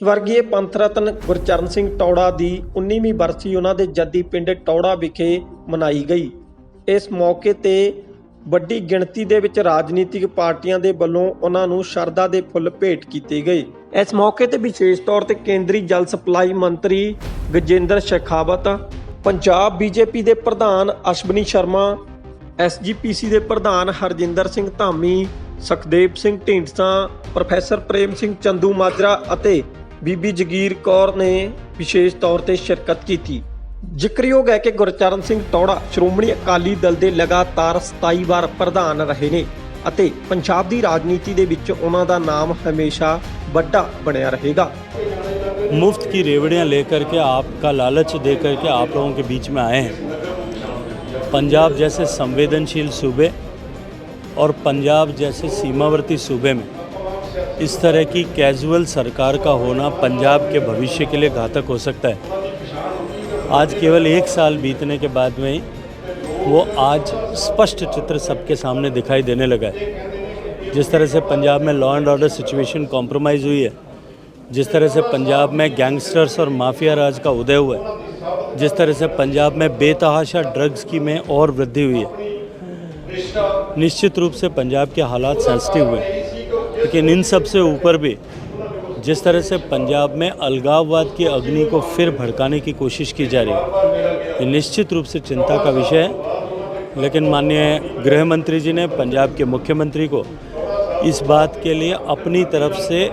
ਸਵਰਗੀय ਪੰਥ ਰਤਨ ਗੁਰਚਰਨ ਸਿੰਘ ਟੌੜਾ ਦੀ 19ਵੀਂ ਬਰਸੀ ਉਹਨਾਂ ਦੇ ਜੱਦੀ ਪਿੰਡ ਟੌੜਾ ਵਿਖੇ ਮਨਾਈ ਗਈ। ਇਸ ਮੌਕੇ ਤੇ ਵੱਡੀ ਗਿਣਤੀ ਦੇ ਵਿੱਚ ਰਾਜਨੀਤਿਕ ਪਾਰਟੀਆਂ ਦੇ ਵੱਲੋਂ ਉਹਨਾਂ ਨੂੰ ਸ਼ਰਧਾ ਦੇ ਫੁੱਲ ਭੇਟ ਕੀਤੇ ਗਏ। ਇਸ ਮੌਕੇ ਤੇ ਵਿਸ਼ੇਸ਼ ਤੌਰ ਤੇ ਕੇਂਦਰੀ ਜਲ ਸਪਲਾਈ ਮੰਤਰੀ ਗਜੇਂਦਰ ਸ਼ੇਖਾਵਤ, ਪੰਜਾਬ ਬੀਜੇਪੀ ਦੇ ਪ੍ਰਧਾਨ ਅਸ਼ਵਨੀ ਸ਼ਰਮਾ ਐਸਜੀਪੀਸੀ ਦੇ ਪ੍ਰਧਾਨ ਹਰਜਿੰਦਰ ਸਿੰਘ ਧਾਮੀ, ਸੁਖਦੇਵ ਸਿੰਘ ਢੀਂਡਸਾ, ਪ੍ਰੋਫੈਸਰ ਪ੍ਰੇਮ ਸਿੰਘ ਚੰਦੂ ਮਾਜਰਾ ਅਤੇ ਬੀਬੀ ਜਗੀਰ ਕੌਰ ਨੇ ਵਿਸ਼ੇਸ਼ ਤੌਰ ਤੇ ਸ਼ਿਰਕਤ ਕੀਤੀ ਜ਼ਿਕਰਯੋਗ ਹੈ ਕਿ ਗੁਰਚਰਨ ਸਿੰਘ ਟੌੜਾ ਸ਼੍ਰੋਮਣੀ ਅਕਾਲੀ ਦਲ ਦੇ ਲਗਾਤਾਰ 27 ਵਾਰ ਪ੍ਰਧਾਨ ਰਹੇ ਨੇ ਅਤੇ ਪੰਜਾਬ ਦੀ ਰਾਜਨੀਤੀ ਦੇ ਵਿੱਚ ਉਹਨਾਂ ਦਾ ਨਾਮ ਹਮੇਸ਼ਾ ਵੱਡਾ ਬਣਿਆ ਰਹੇਗਾ मुफ्त की रेवड़ियाँ लेकर के आपका लालच दे करके आप लोगों के बीच में आए हैं पंजाब जैसे संवेदनशील सूबे और पंजाब जैसे सीमावर्ती सूबे में इस तरह की कैजुअल सरकार का होना पंजाब के भविष्य के लिए घातक हो सकता है आज केवल एक साल बीतने के बाद में वो आज स्पष्ट चित्र सबके सामने दिखाई देने लगा है जिस तरह से पंजाब में law and order situation compromise हुई है, जिस तरह से पंजाब में गैंगस्टर्स और माफिया राज का उदय हुआ है, जिस तरह से पंजाब में बेतहाशा ड्रग्स की में और वृद्धि हुई है, निश्चित रूप से पंजाब के हालात सेंसिटिव हुए हैं। लेकिन इन सबसे ऊपर भी जिस तरह से पंजाब में अलगाववाद की अग्नि को फिर भड़काने की कोशिश की जा रही है, ये निश्चित रूप से चिंता का विषय है। लेकिन माननीय गृह मंत्री जी ने, पंजाब के मुख्यमंत्री को इस बात के लिए अपनी तरफ़ से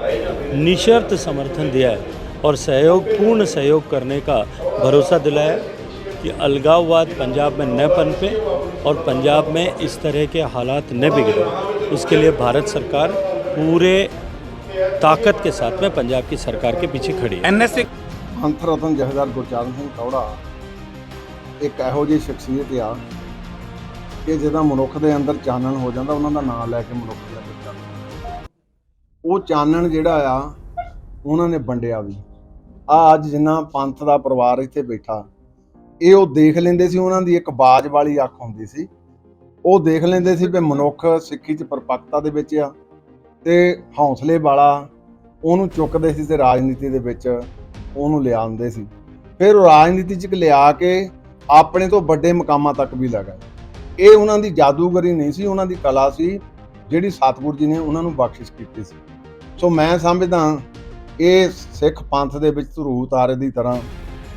निशर्त समर्थन दिया है और सहयोग, पूर्ण सहयोग करने का भरोसा दिलाया कि अलगाववाद पंजाब में न पनपे और पंजाब में इस तरह के हालात न बिगड़े। उसके लिए भारत सरकार पूरे ताकत के साथ में पंजाब की सरकार के पीछे खड़ी है ਐਨਐਸਏ ਪੰਥ ਰਤਨ ਜਥੇਦਾਰ ਗੁਰਚਰਨ ਸਿੰਘ ਟੌੜਾ ਇੱਕ ਇਹੋ ਜਿਹੀ ਸ਼ਖਸੀਅਤ ਆ ਕਿ ਜਿਹਦਾ ਮਨੁੱਖ ਦੇ ਅੰਦਰ ਚਾਨਣ ਹੋ ਜਾਂਦਾ ਉਹਨਾਂ ਦਾ ਨਾਮ ਲੈ ਕੇ ਮਨੁੱਖ ਦੇ ਅੰਦਰ ਚਾਨਣ ਉਹ ਚਾਨਣ ਜਿਹੜਾ ਆ ਉਹਨਾਂ ਨੇ ਵੰਡਿਆ ਵੀ ਆ ਅੱਜ ਜਿੰਨਾ ਪੰਥ ਦਾ ਪਰਿਵਾਰ ਇੱਥੇ ਬੈਠਾ ਇਹ ਉਹ ਦੇਖ ਲੈਂਦੇ ਸੀ ਉਹਨਾਂ ਦੀ ਇੱਕ ਬਾਜ ਵਾਲੀ ਅੱਖ ਹੁੰਦੀ ਸੀ ਉਹ ਦੇਖ ਲੈਂਦੇ ਸੀ ਵੀ ਮਨੁੱਖ ਸਿੱਖੀ ਚ ਪਰਪੱਕਤਾ ਦੇ ਵਿੱਚ ਆ ਤੇ ਹੌਸਲੇ ਵਾਲਾ ਉਹਨੂੰ ਚੁੱਕਦੇ ਸੀ ਤੇ ਰਾਜਨੀਤੀ ਦੇ ਵਿੱਚ ਉਹਨੂੰ ਲਿਆਉਂਦੇ ਸੀ। ਫਿਰ ਉਹ ਰਾਜਨੀਤੀ ਚ ਲਿਆ ਕੇ ਆਪਣੇ ਤੋਂ ਵੱਡੇ ਮਕਾਮਾਂ ਤੱਕ ਵੀ ਲਗਾ ਇਹ ਉਹਨਾਂ ਦੀ ਜਾਦੂਗਰੀ ਨਹੀਂ ਸੀ, ਉਹਨਾਂ ਦੀ ਕਲਾ ਸੀ ਜਿਹੜੀ ਸਤਿਗੁਰੂ ਜੀ ਨੇ ਉਹਨਾਂ ਨੂੰ ਬਖਸ਼ਿਸ਼ ਕੀਤੀ ਸੀ। ਸੋ ਮੈਂ ਸਮਝਦਾ ਇਹ ਸਿੱਖ ਪੰਥ ਦੇ ਵਿੱਚ ਧਰੂ ਤਾਰੇ ਦੀ ਤਰ੍ਹਾਂ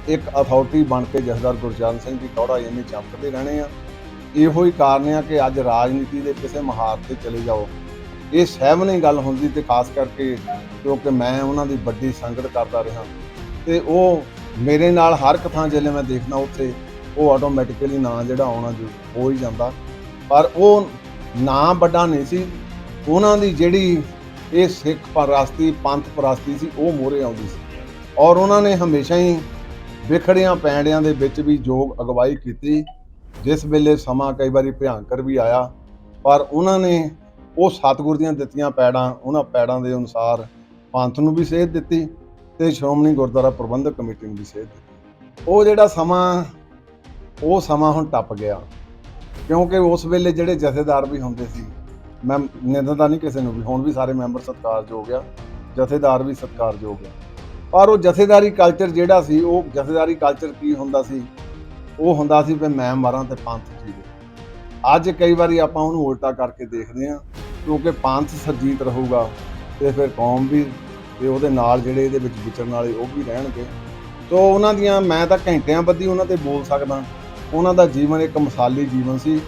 ਇੱਕ ਅਥਾਰਟੀ ਬਣ ਕੇ ਜਥੇਦਾਰ ਗੁਰਚਰਨ ਸਿੰਘ ਜੀ ਕੌੜਾ ਇੰਨੇ ਚਮਕਦੇ ਰਹਿਣੇ ਆ। ਇਹੋ ਹੀ ਕਾਰਨ ਆ ਕਿ ਅੱਜ ਰਾਜਨੀਤੀ ਦੇ ਕਿਸੇ ਮਹਾਰ ਤੇ ਚਲੇ ਜਾਓ। ਇਹ ਸਹਿਮਣੀ ਗੱਲ ਹੁੰਦੀ ਤੇ ਖਾਸ ਕਰਕੇ ਕਿਉਂਕਿ ਮੈਂ ਉਹਨਾਂ ਦੀ ਵੱਡੀ ਸੰਗਤ ਕਰਦਾ ਰਿਹਾ ਤੇ ਉਹ ਮੇਰੇ ਨਾਲ ਹਰ ਇੱਕ ਥਾਂ ਜਿਲੇ ਮੈਂ ਦੇਖਣਾ ਉੱਥੇ, ਉਹ ਆਟੋਮੈਟਿਕਲੀ ਨਾਂ ਜਿਹੜਾ ਆਉਣਾ ਜੋ ਹੋ ਹੀ ਜਾਂਦਾ। ਪਰ ਉਹ ਨਾਂ ਵੱਡਾ ਨਹੀਂ ਸੀ, ਉਹਨਾਂ ਦੀ ਜਿਹੜੀ ਇਹ ਸਿੱਖ ਪਰਸਤੀ, ਪੰਥ ਪਰਸਤੀ ਸੀ, ਉਹ ਮੋਰੇ ਆਉਂਦੀ ਸੀ। ਔਰ ਉਹਨਾਂ ਨੇ ਹਮੇਸ਼ਾ ਹੀ ਵਿਖੜਿਆਂ ਪੈਂਡਿਆਂ ਦੇ ਵਿੱਚ ਵੀ ਯੋਗ ਅਗਵਾਈ ਕੀਤੀ, ਜਿਸ ਵੇਲੇ ਸਮਾਂ ਕਈ ਵਾਰੀ ਭਿਆਨਕ ਵੀ ਆਇਆ। ਪਰ ਉਹਨਾਂ ਨੇ ਉਹ ਸਤਿਗੁਰ ਦੀਆਂ ਦਿੱਤੀਆਂ ਪੈੜਾਂ, ਉਹਨਾਂ ਪੈੜਾਂ ਦੇ ਅਨੁਸਾਰ ਪੰਥ ਨੂੰ ਵੀ ਸੇਧ ਦਿੱਤੀ ਤੇ ਸ਼੍ਰੋਮਣੀ ਗੁਰਦੁਆਰਾ ਪ੍ਰਬੰਧਕ ਕਮੇਟੀ ਨੂੰ ਵੀ ਸੇਧ ਦਿੱਤੀ। ਉਹ ਜਿਹੜਾ ਸਮਾਂ, ਉਹ ਸਮਾਂ ਹੁਣ ਟੱਪ ਗਿਆ। ਕਿਉਂਕਿ ਉਸ ਵੇਲੇ ਜਿਹੜੇ ਜਥੇਦਾਰ ਵੀ ਹੁੰਦੇ ਸੀ, ਮੈਂ ਨਿੰਦਦਾ ਨਹੀਂ ਕਿਸੇ ਨੂੰ ਵੀ, ਹੁਣ ਵੀ ਸਾਰੇ ਮੈਂਬਰ ਸਤਿਕਾਰਯੋਗ ਆ, ਜਥੇਦਾਰ ਵੀ ਸਤਿਕਾਰਯੋਗ ਆ। ਪਰ ਉਹ ਜਥੇਦਾਰੀ ਕਲਚਰ ਜਿਹੜਾ ਸੀ, ਉਹ ਜਥੇਦਾਰੀ ਕਲਚਰ ਕੀ ਹੁੰਦਾ ਸੀ, ਉਹ ਹੁੰਦਾ ਸੀ ਵੀ ਮੈਂ ਮਰਾਂ ਤੇ ਪੰਥ ਜੀਵੇ। ਅੱਜ ਕਈ ਵਾਰੀ ਆਪਾਂ ਉਹਨੂੰ ਉਲਟਾ ਕਰਕੇ ਦੇਖਦੇ ਹਾਂ ਕਿਉਂਕਿ ਪੰਥ ਸਰਜੀਤ ਰਹੂਗਾ ਤੇ ਫਿਰ ਕੌਮ ਵੀ ਤੇ ਉਹਦੇ ਨਾਲ ਜਿਹੜੇ ਇਹਦੇ ਵਿੱਚ ਵਿਚਰਨ ਵਾਲੇ ਉਹ ਵੀ ਰਹਿਣਗੇ। ਸੋ ਉਹਨਾਂ ਦੀਆਂ ਮੈਂ ਤਾਂ ਘੰਟਿਆਂ ਬੱਧੀ ਉਹਨਾਂ ਤੇ ਬੋਲ ਸਕਦਾ। ਉਹਨਾਂ ਦਾ ਜੀਵਨ ਇੱਕ ਮਿਸਾਲੀ ਜੀਵਨ ਸੀ।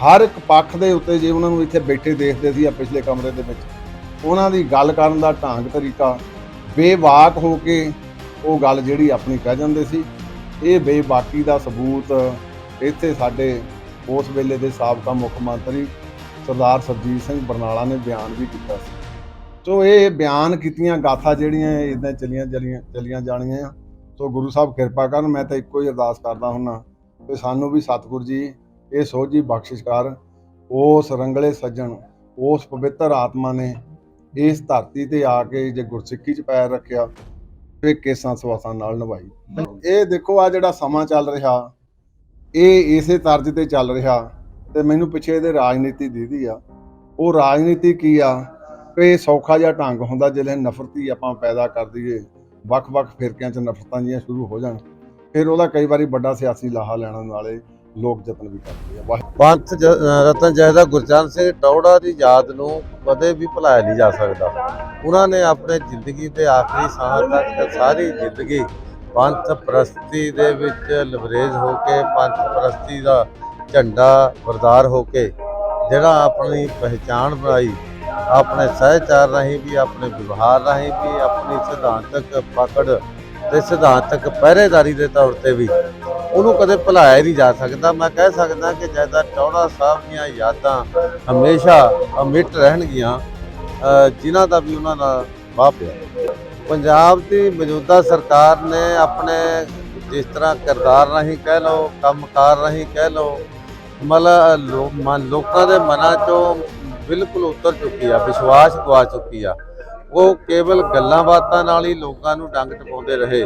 ਹਰ ਇੱਕ ਪੱਖ ਦੇ ਉੱਤੇ ਜੇ ਉਹਨਾਂ ਨੂੰ ਇੱਥੇ ਬੈਠੇ ਦੇਖਦੇ ਸੀ ਆ ਪਿਛਲੇ ਕਮਰੇ ਦੇ ਵਿੱਚ, ਉਹਨਾਂ ਦੀ ਗੱਲ ਕਰਨ ਦਾ ਢੰਗ ਤਰੀਕਾ ਬੇਵਾਕ ਹੋ ਕੇ ਉਹ ਗੱਲ ਜਿਹੜੀ ਆਪਣੀ ਕਹਿ ਜਾਂਦੇ ਸੀ। ਇਹ ਬੇਬਾਕੀ ਦਾ ਸਬੂਤ ਇੱਥੇ ਸਾਡੇ ਉਸ ਵੇਲੇ ਦੇ ਸਾਬਕਾ ਮੁੱਖ ਮੰਤਰੀ ਸਰਦਾਰ ਸਰਜੀਤ ਸਿੰਘ ਬਰਨਾਲਾ ਨੇ ਬਿਆਨ ਵੀ ਕੀਤਾ ਸੀ। ਸੋ ਇਹ ਬਿਆਨ ਕੀਤੀਆਂ ਗਾਥਾ ਜਿਹੜੀਆਂ ਇਦਾਂ ਚਲੀਆਂ ਚਲੀਆਂ ਚਲੀਆਂ ਜਾਣੀਆਂ ਆ। ਸੋ ਗੁਰੂ ਸਾਹਿਬ ਕਿਰਪਾ ਕਰਨ, ਮੈਂ ਤਾਂ ਇੱਕੋ ਹੀ ਅਰਦਾਸ ਕਰਦਾ ਹੁੰਨਾ ਕਿ ਸਾਨੂੰ ਵੀ ਸਤਿਗੁਰ ਜੀ, ਇਹ ਸੋਝੀ ਬਖਸ਼ਿਸ਼ ਕਰ। ਉਸ ਰੰਗਲੇ ਸੱਜਣ, ਉਸ ਪਵਿੱਤਰ ਆਤਮਾ ਨੇ ਇਸ ਧਰਤੀ ਤੇ ਆ ਕੇ ਜੇ ਗੁਰਸਿੱਖੀ 'ਚ ਪੈਰ ਰੱਖਿਆ, ਤੇ ਕੇਸਾਂ ਸਵਾਸਾਂ ਨਾਲ ਨਿਭਾਈ। ਇਹ ਦੇਖੋ ਆ ਜਿਹੜਾ ਸਮਾਂ ਚੱਲ ਰਿਹਾ, ਇਹ ਇਸੇ ਤਰਜ਼ ਤੇ ਚੱਲ ਰਿਹਾ। ਤੇ ਮੈਨੂੰ ਪਿੱਛੇ ਇਹਦੇ ਰਾਜਨੀਤੀ ਦੀਦੀ ਆ। ਉਹ ਰਾਜਨੀਤੀ ਕੀ ਆ? ਇਹ ਸੌਖਾ ਜਿਹਾ ਢੰਗ ਹੁੰਦਾ ਜਿਹੜੇ ਨਫ਼ਰਤੀ ਆਪਾਂ ਪੈਦਾ ਕਰ ਦਈਏ। ਵੱਖ-ਵੱਖ ਫਿਰਕਿਆਂ 'ਚ ਨਫ਼ਰਤਾਂ ਜੀਆਂ ਸ਼ੁਰੂ ਹੋ ਜਾਣ। ਫਿਰ ਉਹਦਾ ਕਈ ਵਾਰੀ ਵੱਡਾ ਸਿਆਸੀ ਲਾਹਾ ਲੈਣ ਵਾਲੇ ਲੋਕ ਯਤਨ ਵੀ ਕਰਦੇ ਆ। ਪੰਥ ਰਤਨ ਜਹਦਾ ਗੁਰਚਰਨ ਸਿੰਘ ਟੌੜਾ ਦੀ ਯਾਦ ਨੂੰ ਕਦੇ ਵੀ ਭੁਲਾਇਆ ਨਹੀਂ ਜਾ ਸਕਦਾ। ਉਹਨਾਂ ਨੇ ਆਪਣੇ ਜ਼ਿੰਦਗੀ ਦੇ ਆਖਰੀ ਸਾਹ ਤੱਕ ਸਾਰੀ ਜ਼ਿੰਦਗੀ ਪੰਥ ਪ੍ਰਸਤੀ ਦੇ ਵਿੱਚ ਲਵਰੇਜ ਹੋ ਕੇ ਪੰਥ ਪ੍ਰਸਤੀ ਦਾ ਝੰਡਾ ਵਰਦਾਰ ਹੋ ਕੇ ਜਿਹੜਾ ਆਪਣੀ ਪਹਿਚਾਣ ਬਣਾਈ, ਆਪਣੇ ਸਹਿਚਾਰ ਰਾਹੀਂ ਵੀ, ਆਪਣੇ ਵਿਵਹਾਰ ਰਾਹੀਂ ਵੀ, ਆਪਣੀ ਸਿਧਾਂਤਕ ਪਕੜ ਤੇ ਸਿਧਾਂਤਕ ਪਹਿਰੇਦਾਰੀ ਦੇ ਤੌਰ ਤੇ ਵੀ ਉਹਨੂੰ ਕਦੇ ਭੁਲਾਇਆ ਹੀ ਨਹੀਂ ਜਾ ਸਕਦਾ। ਮੈਂ ਕਹਿ ਸਕਦਾ ਕਿ ਜੈਦਾ ਚੌੜਾ ਸਾਹਿਬ ਦੀਆਂ ਯਾਦਾਂ ਹਮੇਸ਼ਾ ਅਮਿਟ ਰਹਿਣਗੀਆਂ ਜਿਨ੍ਹਾਂ ਦਾ ਵੀ ਉਹਨਾਂ ਦਾ ਵਾਹ ਪਿਆ ਪੰਜਾਬ ਦੀ ਮੌਜੂਦਾ ਸਰਕਾਰ ਨੇ ਆਪਣੇ ਜਿਸ ਤਰ੍ਹਾਂ ਕਿਰਦਾਰ ਰਾਹੀਂ ਕਹਿ ਲਓ, ਕੰਮਕਾਰ ਰਾਹੀਂ ਕਹਿ ਲਓ ਮਤਲਬ ਲੋ- ਮਨ- ਲੋਕਾਂ ਦੇ ਮਨਾਂ ਚੋਂ ਬਿਲਕੁਲ ਉਤਰ ਚੁੱਕੀ ਆ, ਵਿਸ਼ਵਾਸ ਗਵਾ ਚੁੱਕੀ ਆ। ਉਹ ਕੇਵਲ ਗੱਲਾਂ ਬਾਤਾਂ ਨਾਲ ਹੀ ਲੋਕਾਂ ਨੂੰ ਡੰਗ ਟਪਾਉਂਦੇ ਰਹੇ।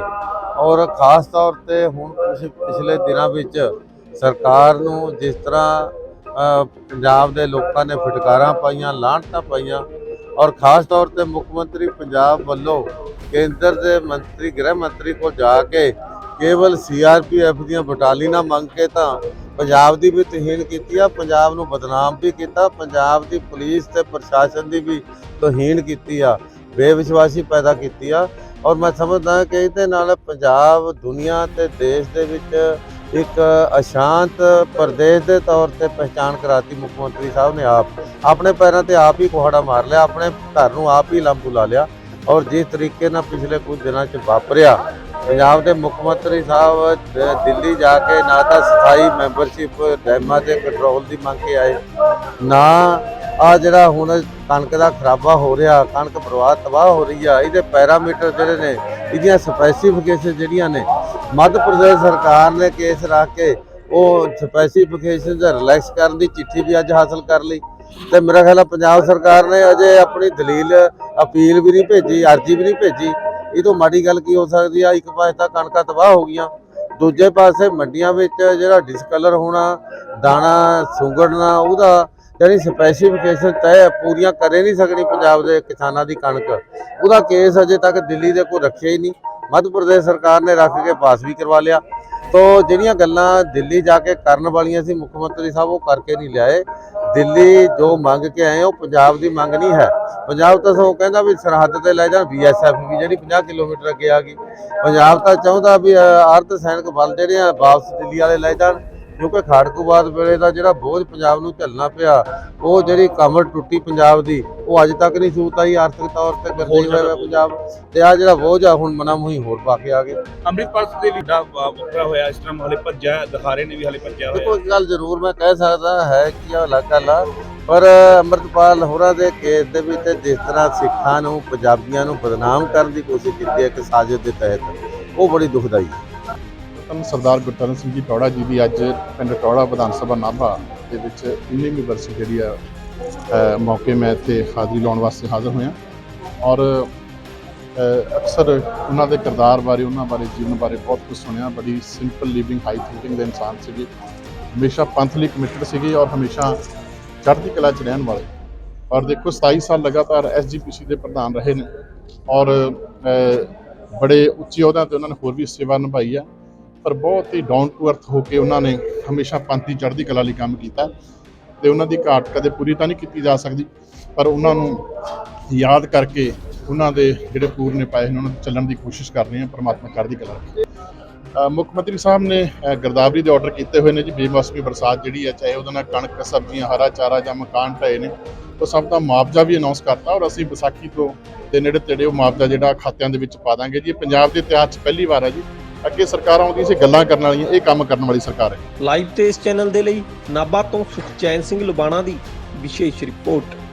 ਔਰ ਖਾਸ ਤੌਰ ਤੇ ਹੁਣ ਪਿਛਲੇ ਦਿਨਾਂ ਵਿੱਚ ਸਰਕਾਰ ਨੂੰ ਜਿਸ ਤਰ੍ਹਾਂ ਪੰਜਾਬ ਦੇ ਲੋਕਾਂ ਨੇ ਫਟਕਾਰਾਂ ਪਾਈਆਂ ਲਾਹਣਤਾਂ ਪਾਈਆਂ, ਔਰ ਖਾਸ ਤੌਰ ਤੇ ਮੁੱਖ ਮੰਤਰੀ ਪੰਜਾਬ ਵੱਲੋਂ ਕੇਂਦਰ ਦੇ ਮੰਤਰੀ, ਗ੍ਰਹਿ ਮੰਤਰੀ ਕੋਲ ਜਾ ਕੇ ਕੇਵਲ ਸੀਆਰਪੀਐਫ ਦੀਆਂ ਬਟਾਲੀਨਾਂ ਮੰਗ ਕੇ ਤਾਂ ਪੰਜਾਬ ਦੀ ਵੀ ਤੋਹੀਨ ਕੀਤੀ ਆ, ਪੰਜਾਬ ਨੂੰ ਬਦਨਾਮ ਵੀ ਕੀਤਾ, ਪੰਜਾਬ ਦੀ ਪੁਲਿਸ ਤੇ ਪ੍ਰਸ਼ਾਸਨ ਦੀ ਵੀ ਤੋਹੀਨ ਕੀਤੀ ਆ, ਬੇਵਿਸ਼ਵਾਸੀ ਪੈਦਾ ਕੀਤੀ ਆ। ਔਰ ਮੈਂ ਸਮਝਦਾ ਕਿ ਇਹਦੇ ਨਾਲ ਪੰਜਾਬ ਦੁਨੀਆ ਤੇ ਦੇਸ਼ ਦੇ ਵਿੱਚ ਇੱਕ ਅਸ਼ਾਂਤ ਪ੍ਰਦੇਸ਼ ਦੇ ਤੌਰ ਤੇ ਪਹਿਚਾਨ ਕਰਾਤੀ ਮੁੱਖ ਮੰਤਰੀ ਸਾਹਿਬ ਨੇ ਆਪ। ਆਪਣੇ ਪੈਰਾਂ ਤੇ ਆਪ ਹੀ ਕੁਹਾੜਾ ਮਾਰ ਲਿਆ, ਆਪਣੇ ਘਰ ਨੂੰ ਆਪ ਹੀ ਲੰਬੂ ਲਾ ਲਿਆ। ਔਰ ਜਿਸ ਤਰੀਕੇ ਨਾਲ ਪਿਛਲੇ ਕੁਝ ਦਿਨਾਂ 'ਚ ਵਾਪਰਿਆ ਪੰਜਾਬ ਦੇ ਮੁੱਖ ਮੰਤਰੀ ਸਾਹਿਬ ਦਿੱਲੀ ਜਾ ਕੇ ਨਾ ਤਾਂ ਸਥਾਈ ਮੈਂਬਰਸ਼ਿਪ ਡੈਮਾਂ ਦੇ ਕੰਟਰੋਲ ਦੀ ਮੰਗ ਕੇ ਆਏ, ਨਾ ਆ ਜਿਹੜਾ ਹੁਣ ਕਣਕ ਦਾ ਖਰਾਬਾ ਹੋ ਰਿਹਾ, ਕਣਕ ਬਰਬਾਦ ਤਬਾਹ ਹੋ ਰਹੀ ਆ, ਇਹਦੇ ਪੈਰਾਮੀਟਰ ਜਿਹੜੇ ਨੇ, ਇਹਦੀਆਂ ਸਪੈਸੀਫਿਕੇਸ਼ਨ ਜਿਹੜੀਆਂ ਨੇ, ਮੱਧ ਪ੍ਰਦੇਸ਼ ਸਰਕਾਰ ਨੇ ਕੇਸ ਰੱਖ ਕੇ ਉਹ ਸਪੈਸੀਫਿਕੇਸ਼ਨ ਦਾ ਰਿਲੈਕਸ ਕਰਨ ਦੀ ਚਿੱਠੀ ਵੀ ਅੱਜ ਹਾਸਲ ਕਰ ਲਈ। ਤੇ ਮੇਰਾ ਖਿਆਲ ਆ ਪੰਜਾਬ ਸਰਕਾਰ ਨੇ ਅਜੇ ਆਪਣੀ ਦਲੀਲ ਅਪੀਲ ਵੀ ਨਹੀਂ ਭੇਜੀ, ਅਰਜੀ ਵੀ ਨਹੀਂ ਭੇਜੀ। ਇਹ ਤੋਂ ਮਾੜੀ ਗੱਲ ਕੀ ਹੋ ਸਕਦੀ ਆ? ਇੱਕ ਪਾਸੇ ਤਾਂ ਕਣਕਾਂ ਤਬਾਹ ਹੋ ਗਈਆਂ, ਦੂਜੇ ਪਾਸੇ ਮੰਡੀਆਂ ਵਿੱਚ ਜਿਹੜਾ ਡਿਸਕਲਰ ਹੋਣਾ, ਦਾਣਾ ਸੁੰਗੜਨਾ, ਉਹਦਾ ਜਿਹੜੀ ਸਪੈਸੀਫਿਕੇਸ਼ਨ ਤੈਅ ਪੂਰੀਆਂ ਕਰੇ ਨਹੀਂ ਸਕਣੀ ਪੰਜਾਬ ਦੇ ਕਿਸਾਨਾਂ ਦੀ ਕਣਕ। ਉਹਦਾ ਕੇਸ ਅਜੇ ਤੱਕ ਦਿੱਲੀ ਦੇ ਕੋਲ ਰੱਖਿਆ ਹੀ ਨਹੀਂ। ਮੱਧ ਪ੍ਰਦੇਸ਼ ਸਰਕਾਰ ਨੇ ਰੱਖ ਕੇ ਪਾਸ ਵੀ ਕਰਵਾ ਲਿਆ। ਤੋ ਜਿਹੜੀਆਂ ਗੱਲਾਂ ਦਿੱਲੀ ਜਾ ਕੇ ਕਰਨ ਵਾਲੀਆਂ ਸੀ, ਮੁੱਖ ਮੰਤਰੀ ਸਾਹਿਬ, ਉਹ ਕਰਕੇ ਨਹੀਂ ਲਿਆਏ। ਦਿੱਲੀ ਜੋ ਮੰਗ ਕੇ ਆਏ ਉਹ ਪੰਜਾਬ ਦੀ ਮੰਗ ਨਹੀਂ ਹੈ। ਪੰਜਾਬ ਤਾਂ ਸੋ ਕਹਿੰਦਾ ਵੀ ਸਰਹੱਦ ਤੇ ਲੈ ਜਾਣ ਬੀਐਸਐਫ ਵੀ, ਜਿਹੜੀ 50 ਕਿਲੋਮੀਟਰ ਅੱਗੇ ਆ ਗਈ। ਪੰਜਾਬ ਤਾਂ ਚਾਹੁੰਦਾ ਵੀ ਅਰਧ ਸੈਨਿਕ ਬਲ ਜਿਹੜੇ ਆ, ਵਾਪਸ ਦਿੱਲੀ ਵਾਲੇ ਲੈ ਜਾਣ। ਕਿਉਂਕਿ ਖਾੜਕੂਬਾਦ ਵੇਲੇ ਦਾ ਜਿਹੜਾ ਬੋਝ ਪੰਜਾਬ ਨੂੰ ਝੱਲਣਾ ਪਿਆ ਉਹ ਜਿਹੜੀ ਕਮਰ ਟੁੱਟੀ ਪੰਜਾਬ ਦੀ ਉਹ ਅੱਜ ਤੱਕ ਨਹੀਂ ਸੂਤ ਆਈ ਆਰਥਿਕ ਤੌਰ ਤੇ ਗਰਜੇ ਹੋਇਆ ਪੰਜਾਬ। ਤੇ ਆ ਜਿਹੜਾ ਬੋਝ ਆ ਹੁਣ ਮਨਾ ਮੁਹੀ ਹੋਰ ਪਾ ਕੇ ਆ ਗਏ। ਅੰਮ੍ਰਿਤਪਾਲ ਦੇ ਲੀਡਾ ਵੱਖਰਾ ਹੋਇਆ ਇਸ ਟਾਈਮ ਹਲੇ ਭੱਜਿਆ ਦਿਖਾਰੇ ਨੇ ਵੀ ਹਲੇ ਭੱਜਿਆ ਹੋਇਆ। ਇੱਕ ਗੱਲ ਜ਼ਰੂਰ ਮੈਂ ਕਹਿ ਸਕਦਾ ਹੈ ਕਿ ਇਹ ਗੱਲ ਆ ਪਰ ਅੰਮ੍ਰਿਤਪਾਲ ਹੋਰਾਂ ਦੇ ਕੇਸ ਦੇ ਵਿੱਚ ਜਿਸ ਤਰ੍ਹਾਂ ਸਿੱਖਾਂ ਨੂੰ ਪੰਜਾਬੀਆਂ ਨੂੰ ਬਦਨਾਮ ਕਰਨ ਦੀ ਕੋਸ਼ਿਸ਼ ਕੀਤੀ ਹੈ ਇੱਕ ਸਾਜ਼ਿਸ਼ ਦੇ ਤਹਿਤ ਉਹ ਬੜੀ ਦੁਖਦਾਈ ਹੈ। ਧੰਨ ਸਰਦਾਰ ਗੁਰਤਰਨ ਸਿੰਘ ਜੀ ਟੌੜਾ ਜੀ ਦੀ ਅੱਜ ਪਿੰਡ ਟੌੜਾ ਵਿਧਾਨ ਸਭਾ ਨਾਭਾ ਦੇ ਵਿੱਚ 19ਵੀਂ ਵਰਸੀ ਜਿਹੜੀ ਆ ਮੌਕੇ ਮੈਂ ਇੱਥੇ ਹਾਜ਼ਰੀ ਲਾਉਣ ਵਾਸਤੇ ਹਾਜ਼ਰ ਹੋਇਆ। ਔਰ ਅਕਸਰ ਉਹਨਾਂ ਦੇ ਕਿਰਦਾਰ ਬਾਰੇ, ਉਹਨਾਂ ਬਾਰੇ, ਜੀਵਨ ਬਾਰੇ ਬਹੁਤ ਕੁਝ ਸੁਣਿਆ। ਬੜੀ ਸਿੰਪਲ ਲਿਵਿੰਗ ਹਾਈ ਥਿੰਕਿੰਗ ਦੇ ਇਨਸਾਨ ਸੀਗੇ। ਹਮੇਸ਼ਾ ਪੰਥ ਲਈ ਕਮਿਟਡ ਸੀਗੇ ਔਰ ਹਮੇਸ਼ਾ ਚੜ੍ਹਦੀ ਕਲਾ 'ਚ ਰਹਿਣ ਵਾਲੇ। ਔਰ ਦੇਖੋ 27 ਸਾਲ ਲਗਾਤਾਰ ਐਸਜੀਪੀਸੀ ਦੇ ਪ੍ਰਧਾਨ ਰਹੇ ਨੇ। ਔਰ ਬੜੇ ਉੱਚੇ ਅਹੁਦਿਆਂ ਤੇ ਉਹਨਾਂ ਨੇ ਹੋਰ ਵੀ ਸੇਵਾ ਨਿਭਾਈ ਆ। ਪਰ ਬਹੁਤ ਹੀ ਡਾਊਨ ਟੂ ਅਰਥ ਹੋ ਕੇ ਉਹਨਾਂ ਨੇ ਹਮੇਸ਼ਾ ਪੰਥੀ ਚੜ੍ਹਦੀ ਕਲਾ ਲਈ ਕੰਮ ਕੀਤਾ ਤੇ ਉਹਨਾਂ ਦੀ ਘਾਟ ਕਦੇ ਪੂਰੀ ਤਾਂ ਨਹੀਂ ਕੀਤੀ ਜਾ ਸਕਦੀ ਪਰ ਉਹਨਾਂ ਨੂੰ ਯਾਦ ਕਰਕੇ ਉਹਨਾਂ ਦੇ ਜਿਹੜੇ ਪੂਰਨੇ ਪਾਏ ਨੇ ਉਹਨਾਂ ਨੂੰ ਚੱਲਣ ਦੀ ਕੋਸ਼ਿਸ਼ ਕਰ ਰਹੇ ਹਾਂ ਪਰਮਾਤਮਾ ਕਰਦੀ ਕਲਾ ਮੁੱਖ ਮੰਤਰੀ ਸਾਹਿਬ ਨੇ ਅ, ਦੇ ਆਰਡਰ ਕੀਤੇ ਹੋਏ ਨੇ ਜੀ ਬੇਮੌਸਮੀ ਬਰਸਾਤ ਜਿਹੜੀ ਹੈ ਚਾਹੇ ਉਹਦੇ ਨਾਲ ਕਣਕ ਸਬਜ਼ੀਆਂ ਹਰਾ ਚਾਰਾ ਜਾਂ ਮਕਾਨ ਢਏ ਨੇ ਉਹ ਸਭ ਦਾ ਮੁਆਵਜ਼ਾ ਵੀ ਅਨਾਉਂਸ ਕਰਤਾ ਔਰ ਅਸੀਂ ਵਿਸਾਖੀ ਤੋਂ ਦੇ ਨੇੜੇ ਤੇੜੇ ਉਹ ਮੁਆਵਜ਼ਾ ਜਿਹੜਾ ਖਾਤਿਆਂ ਦੇ ਵਿੱਚ ਪਾ ਦਾਂਗੇ ਜੀ। ਇਹ ਪੰਜਾਬ ਦੇ ਇਤਿਹਾਸ 'ਚ ਪਹਿਲੀ ਵਾਰ ਹੈ ਜੀ। ਅੱਗੇ ਸਰਕਾਰ ਆਉਂਦੀ ਸੀ, ਗੱਲਾਂ ਕਰਨ ਵਾਲੀਆਂ, ਇਹ ਕੰਮ ਕਰਨ ਵਾਲੀ ਸਰਕਾਰ ਹੈ। ਲਾਈਵ ਤੇ ਇਸ ਚੈਨਲ ਦੇ ਲਈ ਨਾਭਾ ਤੋਂ ਸੁਖਚੈਨ ਸਿੰਘ ਲੁਬਾਣਾ ਦੀ ਵਿਸ਼ੇਸ਼ ਰਿਪੋਰਟ।